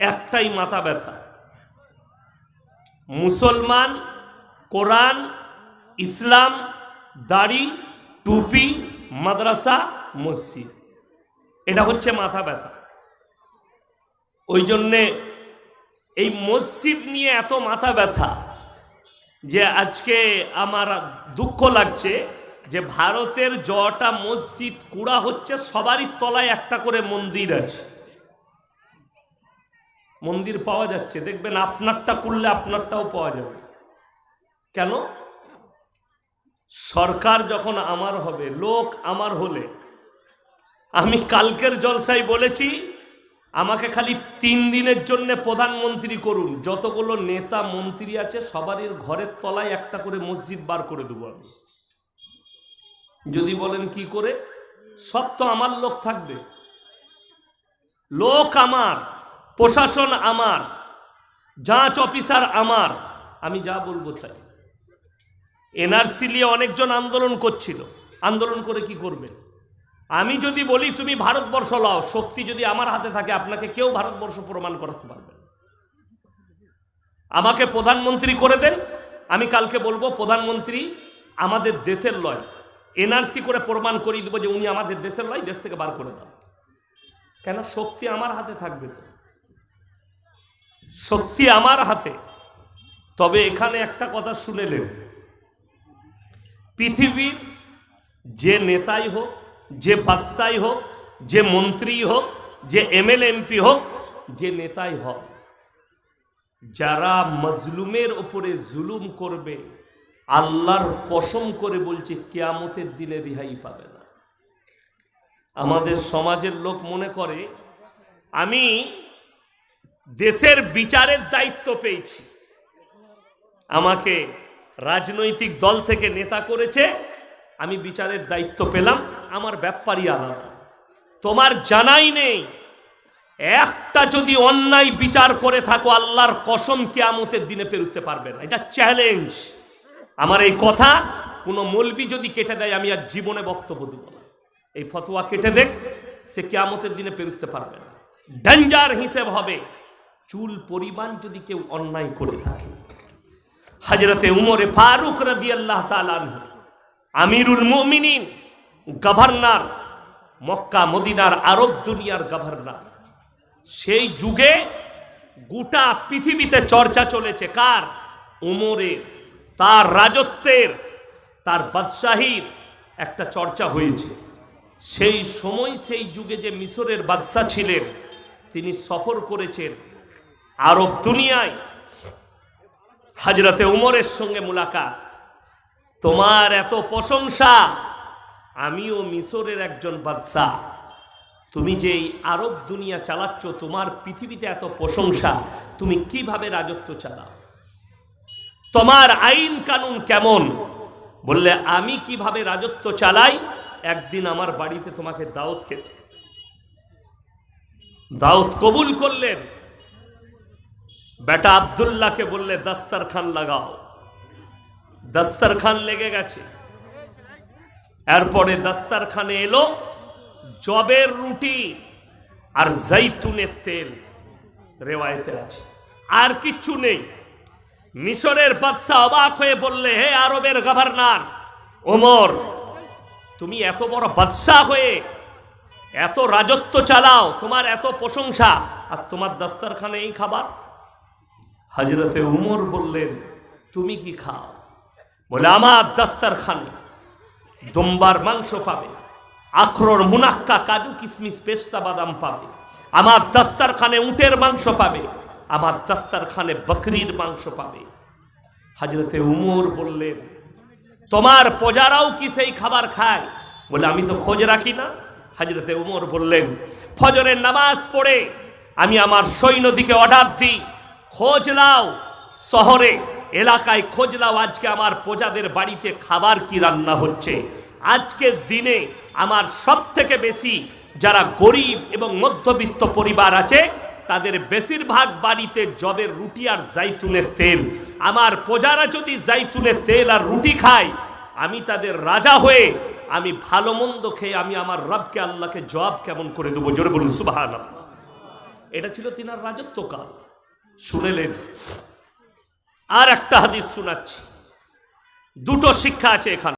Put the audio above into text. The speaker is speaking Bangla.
একটাই মাথা ব্যথা। মুসলমান, কোরআন, ইসলাম, দাড়ি, টুপি, মাদ্রাসা, মসজিদ, এটা হচ্ছে মাথা ব্যথা। ওই জন্যে এই মসজিদ নিয়ে এত মাথা ব্যথা যে আজকে আমার দুঃখ লাগছে যে ভারতের জটা মসজিদ কুড়া হচ্ছে, সবারই তলায় একটা করে মন্দির আছে। মন্দির পাওয়া যাচ্ছে, দেখবেন আপনারটা করলে আপনারটাও পাওয়া যাবে। কেন? সরকার যখন আমার হবে, লোক আমার হলে, আমি কালকের জলসাই বলেছি, আমাকে খালি তিন দিনের জন্য প্রধানমন্ত্রী করুন। যতগুলো নেতা মন্ত্রী আছে, সবারই ঘরের তলায় একটা করে মসজিদ বার করে দেবো আমি। যদি বলেন কি করে? সব তো আমার লোক থাকবে। লোক আমার। প্রশাসন আমার যাঁচ অফিসার আমার। আমি যা বলব তাই। এনআরসি নিয়ে অনেকজন আন্দোলন করছিল। আন্দোলন করে কি করবে? আমি যদি বলি, তুমি ভারতবর্ষ লাও, শক্তি যদি আমার হাতে থাকে, আপনাকে কেউ ভারতবর্ষ প্রমাণ করাতে পারবে আমাকে প্রধানমন্ত্রী করে দেন। আমি কালকে বলব, প্রধানমন্ত্রী আমাদের দেশের লয়। এনআরসি করে প্রমাণ করিয়ে দেবো যে উনি আমাদের দেশের লয়, দেশ থেকে বার করে দাও। কেন? শক্তি আমার হাতে থাকবে তো। শক্তি আমার হাতে। তবে এখানে একটা কথা শুনে শুনেলেন পৃথিবীর যে নেতাই হোক, যে বাদশাই হোক, যে মন্ত্রী হোক, যে এমএল এমপি হোক, যে নেতাই হোক, যারা মজলুমের ওপরে জুলুম করবে, আল্লাহর কসম করে বলছে, কেয়ামতের দিনে রিহাই পাবে না। আমাদের সমাজের লোক মনে করে, আমি দেশের বিচারের দায়িত্ব পেয়েছি। আমাকে রাজনৈতিক দল থেকে নেতা করেছে, আমি বিচারের দায়িত্ব পেলাম, আমার ব্যাপারই আলাদা। তোমার জানাই নেই, একটা যদি অন্যায় বিচার করে থাকো, আল্লাহর কসম কেয়ামতের দিনে পেরুতে পারবে না। এটা চ্যালেঞ্জ আমার এই কথা কোনো মলবি যদি কেটে দেয়, আমি আর জীবনে বক্তব্য দেব না। এই ফতোয়া কেটে দেখ, সে কেয়ামতের দিনে পেরুতে পারবে না। ডেঞ্জার হিসেব হবে। চুল পরিমাণ যদি কেউ অন্যায় করে থাকে। হজরতে উমরে ফারুক রাজি আল্লাহ আমিরুল মুমিনিন, গভর্নর, মক্কা, মদিনার আরব দুনিয়ার গভর্নর। সেই যুগে গোটা পৃথিবীতে চর্চা চলেছে কার? উমরের। তার রাজত্বের, তার বাদশাহীর একটা চর্চা হয়েছে। সেই সময়, সেই যুগে যে মিশরের বাদশাহ ছিলেন, তিনি সফর করেছেন আরব দুনিয়ায় হাজরতে উমরের সঙ্গে মুলাকাত। তোমার এত প্রশংসা। আমিও মিশরের একজন বাদশাহ। তুমি যে এই আরব দুনিয়া চালাচ্ছ, তোমার পৃথিবীতে এত প্রশংসা, তুমি কীভাবে রাজত্ব চালাও? তোমার আইন কানুন কেমন? বললে, আমি কীভাবে রাজত্ব চালাই? একদিন আমার বাড়িতে তোমাকে দাওয়াত খেতে। দাওয়াত কবুল করলেন। বেটা আবদুল্লাহকে বললে, দাস্তারখান লাগাও। দাস্তারখান লেগে গেছে। এরপরে দাস্তারখানে এলো জবের রুটি আর জৈতুনের তেল রেওয়ায়তে আছে। আর কিচ্ছু নেই। মিশরের বাদশাহ অবাক হয়ে বললে, হে আরবের গভর্নর, ওমর, তুমি এত বড় বাদশাহ হয়ে এত রাজত্ব চালাও, তোমার এত প্রশংসা আর তোমার দাস্তারখানে এই খাবার? হজরতে উমর বললেন, তুমি কি খাও? বলে, আমার দাস্তারখানে। দুম্বার মাংস পাবে, আখরোর মুনাক্কা কাজু কিশমিশ পেস্তা বাদাম পাবে, আমার দাস্তারখানে উটের মাংস পাবে, আমার দাস্তারখানে বকরির মাংস পাবে। হাজরতে উমর বললেন, তোমার প্রজারাও কি সেই খাবার খায়? বলে, আমি তো খোঁজ রাখি না। হাজরতে উমর বললেন, ফজরের নামাজ পড়ে আমি আমার সৈন্যদিকে অর্ডার দিই খোঁজ লাও শহরে, এলাকায় খোঁজ লাও আজকে আমার প্রজাদের বাড়িতে খাবার কি রান্না হচ্ছে। আজকের দিনে আমার সব থেকে বেশি যারা গরিব এবং মধ্যবিত্ত পরিবার আছে, তাদের বেশিরভাগ বাড়িতে জবের রুটি আর জাইতুনের তেল। আমার প্রজারা যদি জাইতুনের তেল আর রুটি খায়, আমি তাদের রাজা হয়ে আমি ভালো মন্দ খেয়ে আমি আমার রবকে, আল্লাহকে জবাব কেমন করে দেবো? জোরে বলুন সুবাহ এটা ছিল তিনার রাজত্বকাল। শুনেলেন। আর একটা হাদিস শোনাচ্ছি। দুটো শিক্ষা আছে এখানে।